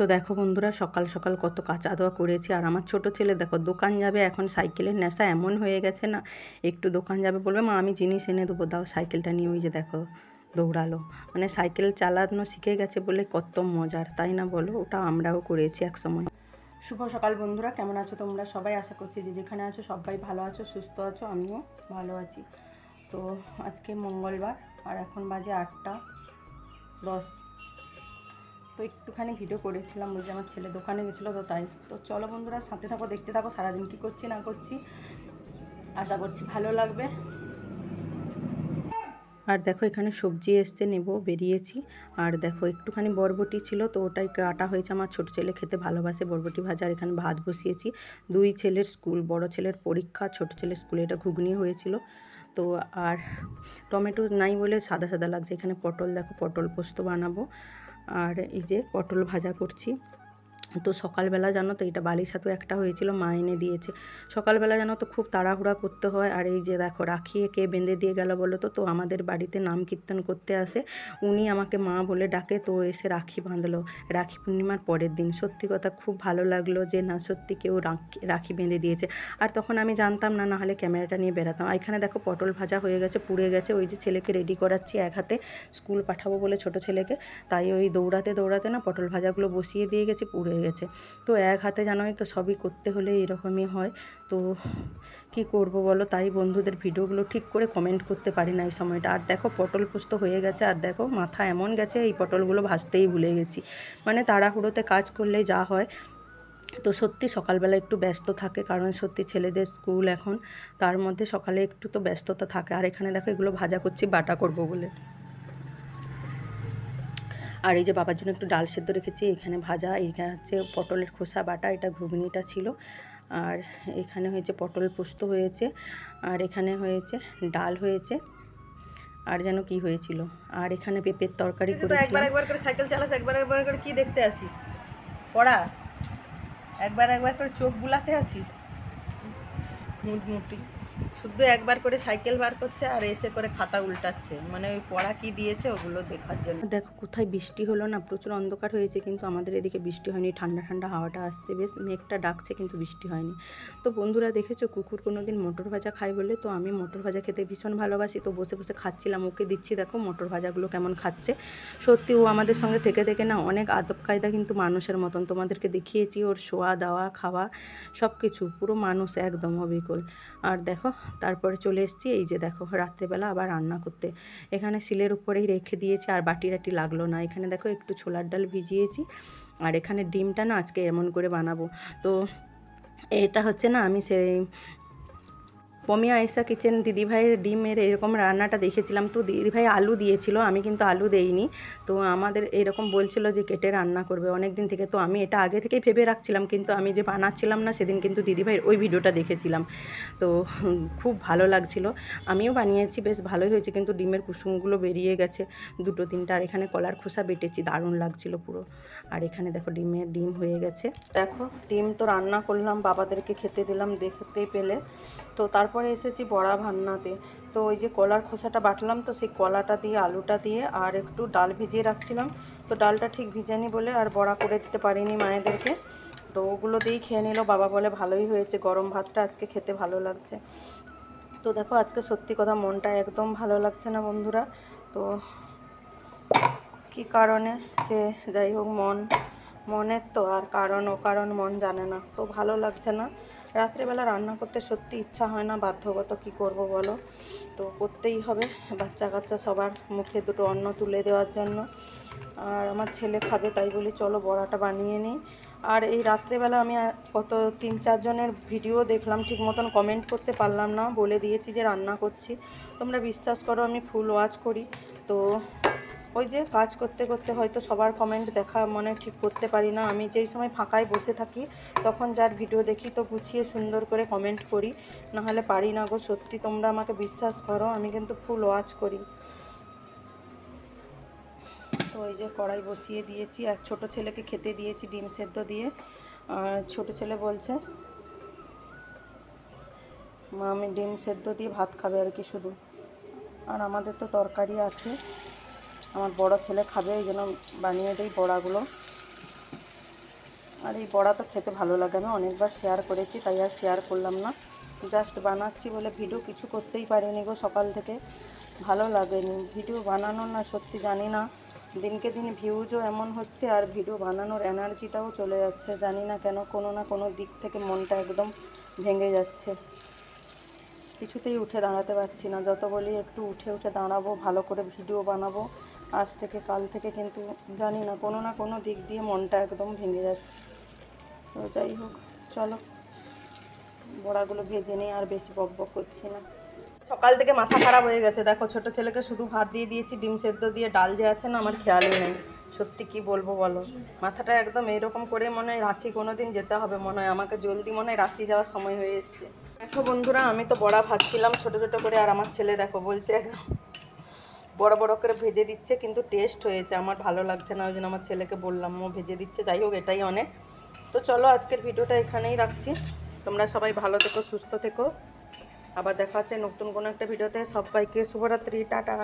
তো দেখো বন্ধুরা, সকাল সকাল কত কাঁচা দোয়া করেছি। আর আমার ছোট ছেলে, দেখো, দোকান যাবে, এখন সাইকেলের নেশা এমন হয়ে গেছে না, একটু দোকান যাবে বলবে, মা, আমি জিনিস এনে দেবো, দাও সাইকেলটা নিয়ে, ওই যে দেখো, দৌড়ালো। মানে সাইকেল চালানো শিখে গেছে বলে কত মজার, তাই না বলো? ওটা আমরাও করেছি এক সময় শুভ সকাল বন্ধুরা, কেমন আছো তোমরা? সবাই আশা করছি যে যেখানে আছো সবাই ভালো আছো, সুস্থ আছো, আমিও ভালো আছি। তো আজকে মঙ্গলবার, আর এখন বাজে আটটা, দশ তো একটুখানি ভিডিও করেছিলাম যে আমার ছেলে দোকানে গেছিল তো তাই। তো চলো বন্ধুরা, সাথে থাকো, দেখতে থাকো, সারাদিন কী করছি, না করছি। আশা করছি ভালো লাগবে। আর দেখো, এখানে সবজি এসছে, নেব, বেরিয়েছি। আর দেখো, একটুখানি বরবটি ছিল, তো ওটাই কাটা হয়েছে। আমার ছোট ছেলে খেতে ভালোবাসে বরবটি ভাজা, আর এখানে ভাত বসিয়েছি। দুই ছেলের স্কুল, বড় ছেলের পরীক্ষা, ছোট ছেলের স্কুলে এটা ঘুগনি হয়েছিল। তো আর টমেটো নাই বলে সাদা সাদা লাগছে। এখানে পটল, দেখো, পটল পোস্ত বানাবো। আর এই যে পটল ভাজা করছি। তো সকালবেলা জানো তো, এটা বালির সাথেও একটা হয়েছিল, মা এনে দিয়েছে। সকালবেলা জানো তো খুব তাড়াহুড়া করতে হয়, আর এই যে দেখো রাখি কে বেঁধে দিয়ে গেল বলো তো তো আমাদের বাড়িতে নাম কীর্তন করতে আসে। উনি আমাকে মা বলে ডাকে, তো এসে রাখি বাঁধলো। রাখি পূর্ণিমার পরের দিন। সত্যি কথা খুব ভালো লাগল যে না, সত্যি কেউ রাখি রাখি বেঁধে দিয়েছে। আর তখন আমি জানতাম না নাহলে ক্যামেরাটা নিয়ে বেরাতাম আর এখানে দেখো, পটল ভাজা হয়ে গেছে, পুড়ে গেছে, ওই যে ছেলেকে রেডি করাচ্ছি এক হাতে, স্কুল পাঠাবো বলে ছোট ছেলেকে। তাই ওই দৌড়াতে দৌড়াতে না, পটল ভাজাগুলো বসিয়ে দিয়ে গেছি, পুড়ে গেছে। তো এক হাতে জানোই তো সবই করতে হলে এরকমই হয়। তো কি করব বলো? তাই বন্ধুদের ভিডিওগুলো ঠিক করে কমেন্ট করতে পারি না এই সময়টা। আর দেখো পটল পোস্ত হয়ে গেছে। আর দেখো মাথা এমন গেছে, এই পটলগুলো ভাজতেই ভুলে গেছি। মানে তাড়াহুড়োতে কাজ করলে যা হয়। তো সত্যি সকালবেলা একটু ব্যস্ত থাকে, কারণ সত্যি ছেলেদের স্কুল এখন। তার মধ্যে সকালে একটু তো ব্যস্ততা থাকে। আর এখানে দেখো এগুলো ভাজা করছি, বাটা করব বলে। আর এই যে বাবার জন্য একটু ডাল সেদ্ধ রেখেছি এখানে ভাজা এখানে হচ্ছে পটলের খোসা বাটা এটা ঘুগনিটা ছিল। আর এখানে হয়েছে পটল পোস্ত হয়েছে আর এখানে হয়েছে ডাল হয়েছে আর যেন কি হয়েছিল। আর এখানে পেঁপের তরকারি তো একবার একবার করে সাইকেল চালাস একবার একবার করে কি দেখতে আসিস? পড়া। একবার একবার করে চোখ বুলাতে আসিস। মুট মুটি। শুধু একবার করে সাইকেল বার করছে আর এসে করে খাতা উল্টাচ্ছে। মানে ওই পড়া কি দিয়েছে ওগুলো দেখার জন্য। দেখো, কোথায় বৃষ্টি হলো না? প্রচুর অন্ধকার হয়েছে কিন্তু আমাদের এদিকে বৃষ্টি হয়নি, ঠান্ডা ঠান্ডা হাওয়াটা আসছে। বেশ মেঘটা ডাকছে কিন্তু বৃষ্টি হয়নি। তো বন্ধুরা দেখেছ, কুকুর কোনো দিন মটর ভাজা খায় বলে? তো আমি মটর ভাজা খেতে ভীষণ ভালোবাসি। তো বসে বসে খাচ্ছিলাম, ওকে দিচ্ছি দেখো মটর ভাজাগুলো কেমন খাচ্ছে। সত্যি ও আমাদের সঙ্গে থেকে থেকে না অনেক আদব কায়দা কিন্তু মানুষের মতন। তোমাদেরকে দেখিয়েছি ওর শোয়া, দাওয়া, খাওয়া সব কিছু পুরো মানুষ একদম অবিকল। আর দেখো, তারপরে চলে এসেছি, এই যে দেখো, রাত্রেবেলা আবার রান্না করতে। এখানে শিলের উপরেই রেখে দিয়েছি, আর বাটি টাটি লাগল না। এখানে দেখো, একটু ছোলার ডাল ভিজিয়েছি, আর এখানে ডিমটা না আজকে এমন করে বানাবো। তো এটা হচ্ছে না, আমি সেই পমিয়া আয়েশা কিচেন দিদিভাইয়ের ডিমের এরকম রান্নাটা দেখেছিলাম। তো দিদিভাই আলু দিয়েছিল, আমি কিন্তু আলু দেইনি। তো আমাদের এরকম বলছিল যে কেটে রান্না করবে। অনেক দিন থেকে তো আমি এটা আগে থেকেই ভেবে রাখছিলাম, কিন্তু আমি যে বানাচ্ছিলাম না, সেদিন কিন্তু দিদিভাইয়ের ওই ভিডিওটা দেখেছিলাম। তো খুব ভালো লাগছিল। আমিও বানিয়েছি, বেশ ভালোই হয়েছে, কিন্তু ডিমের কুসুমগুলো বেরিয়ে গেছে দুটো তিনটা। আর এখানে কলার খোসা বেটেছি, দারুণ লাগছিল পুরো। আর এখানে দেখো ডিমের ডিম হয়ে গেছে। দেখো, ডিম তো রান্না করলাম, বাবাদেরকে খেতে দিলাম দেখতে পেলে। তো তারপরে এসেছি বড়া ভান্নাতে। তো ওই যে কলার খোসাটা বাটলাম তো সেই কলাটা দিয়ে, আলুটা দিয়ে আর একটু ডাল ভিজিয়ে রাখছিলাম। তো ডালটা ঠিক ভিজেনি বলে আর বড়া করে দিতে পারিনি মায়েদেরকে। তো ওগুলো দিয়েই খেয়ে নিল। বাবা বলে ভালোই হয়েছে, গরম ভাতটা আজকে খেতে ভালো লাগছে। তো দেখো আজকে সত্যি কথা মনটা একদম ভালো লাগছে না বন্ধুরা। তো কি কারণে সে যাই হোক মন, মনের তো আর কারণ ও কারণ মন জানে না। তো ভালো লাগছে না। রাত্রেবেলা রান্না করতে সত্যি ইচ্ছা হয় না, বাধ্যগত কি করব বলো? তো করতেই হবে বাচ্চা কাচ্চা সবার মুখে দুটো অন্ন তুলে দেওয়ার জন্য। আর আমার ছেলে খাবে তাই বলি চলো বড়াটা বানিয়ে নিই। আর এই রাত্রেবেলা আমি কত তিন চারজনের ভিডিও দেখলাম, ঠিক মতন কমেন্ট করতে পারলাম না, বলে দিয়েছি যে রান্না করছি। তোমরা বিশ্বাস করো আমি ফুল ওয়াচ করি। তো ওই যে কাজ করতে করতে হয়তো সবার কমেন্ট দেখা মনে ঠিক করতে পারি না। আমি যেই সময় ফাঁকায় বসে থাকি, তখন যার ভিডিও দেখি তো গুছিয়ে সুন্দর করে কমেন্ট করি। নাহলে পারি না গো, সত্যি তোমরা আমাকে বিশ্বাস করো, আমি কিন্তু ফুল ওয়াচ করি। তো ওই যে কড়াই বসিয়ে দিয়েছি, আর ছোট ছেলেকে খেতে দিয়েছি ডিম সেদ্ধ দিয়ে। আর ছোট ছেলে বলছে, মা, আমি ডিম সেদ্ধ দিয়ে ভাত খাবে আর কি শুধু। আর আমাদের তো তরকারি আছে। আমার বড় ছেলে খাবে, এই জন্য বানিয়ে দিই বড়াগুলো। আর এই বড়া তো খেতে ভালো লাগে, আমি অনেকবার শেয়ার করেছি, তাই আর শেয়ার করলাম না। জাস্ট বানাচ্ছি বলে ভিডিও কিছু করতেই পারিনি গো সকাল থেকে। ভালো লাগেনি। ভিডিও বানানো না, সত্যি জানি না। দিনকে দিন ভিউজও এমন হচ্ছে, আর ভিডিও বানানোর এনার্জিটাও চলে যাচ্ছে। জানি না কেন কোনো না কোনো দিক থেকে মনটা একদম ভেঙে যাচ্ছে। কিছুতেই উঠে দাঁড়াতে পারছি না। যত বলি একটু উঠে উঠে দাঁড়াবো, ভালো করে ভিডিও বানাবো। আজ থেকে, কাল থেকে কিন্তু জানি না, কোনো না কোনো দিক দিয়ে মনটা একদম ভেঙে যাচ্ছে। তো যাই হোক, চলো। বড়াগুলো ভেজে নিয়ে আর বেশি বক বক করছি না। সকাল থেকে মাথা খারাপ হয়ে গেছে। দেখো, ছোট ছেলেকে শুধু ভাত দিয়ে দিয়েছি, ডিম সেদ্ধ দিয়ে ডাল যে আছে না, আমার খেয়ালই নেই। সত্যি কি বলব বলো? মাথাটা একদম এরকম করে মনে হয় রাঁচি কোনো দিন যেতে হবে মনে হয়। আমাকে জলদি মনে হয় রাঁচি যাওয়ার সময় হয়ে এসছে। দেখো বন্ধুরা, আমি তো বড়া ভাজছিলাম ছোট ছোট করে, আর আমার ছেলে দেখো বলছে একদম বড় বড় করে ভেজে দিচ্ছে, কিন্তু টেস্ট হয়েছে। আমার ভালো লাগছে না, ওই জন্য আমার ছেলেকে বললাম, ও ভেজে দিচ্ছে। যাই হোক, এটাই অনেক। তো চলো, আজকের ভিডিওটা এখানেই রাখছি। তোমরা সবাই ভালো থেকো, সুস্থ থেকো। আবার দেখা হচ্ছে নতুন কোনো একটা ভিডিওতে। সবাইকে শুভরাত্রি, টাটা।